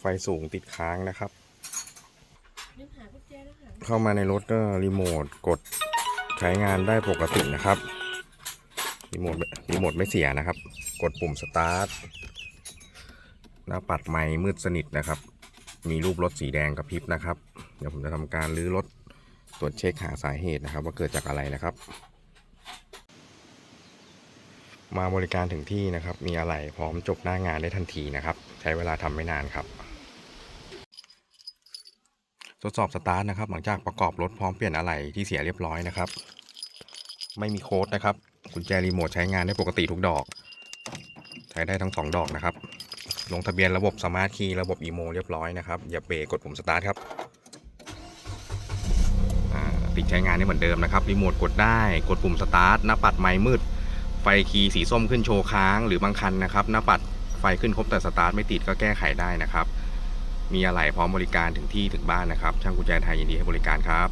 ไฟสูงติดค้างนะครับนึกหากุญแจแล้วหาเข้ามาในรถก็รีโมทกดใช้งานได้ปกตินะครับรีโมทรีโมทไม่เสียนะครับ กดปุ่มสตาร์ทหน้าปัดไม้มืดสนิทนะครับ มีรูปรถสีแดงกระพริบนะครับ เดี๋ยวผมจะทำการรื้อรถตรวจเช็คหาสาเหตุนะครับ ว่าเกิดจากอะไรนะครับ มาบริการถึงที่นะครับ มีอะไรพร้อมจบหน้างานได้ทันทีนะครับ ใช้เวลาทำไม่นานครับ ทดสอบสตาร์ทนะครับ หลังจากประกอบรถพร้อมเปลี่ยนอะไหล่ที่เสียเรียบร้อยนะครับ ไม่มีโค้ดนะครับกุญแจรีโมทใช้งานได้ปกติทุกดอก ใช้ได้ทั้งสองดอกนะครับ ลงทะเบียนระบบสมาร์ทคีย์ระบบอีโมเรียบร้อยนะครับอย่าเบรกกดปุ่มสตาร์ทครับอ่าปิดใช้งานได้เหมือนเดิมนะครับรีโมทกดได้กดปุ่มสตาร์ทหน้าปัดไม้มืด ไฟคีย์สีส้มขึ้นโชว์ค้างหรือบางคันนะครับหน้าปัดไฟขึ้นครบแต่สตาร์ทไม่ติดก็แก้ไขได้นะครับ มีอะไรพร้อมบริการถึงที่ถึงบ้านนะครับ ช่างกุญแจไทยยินดีให้บริการครับ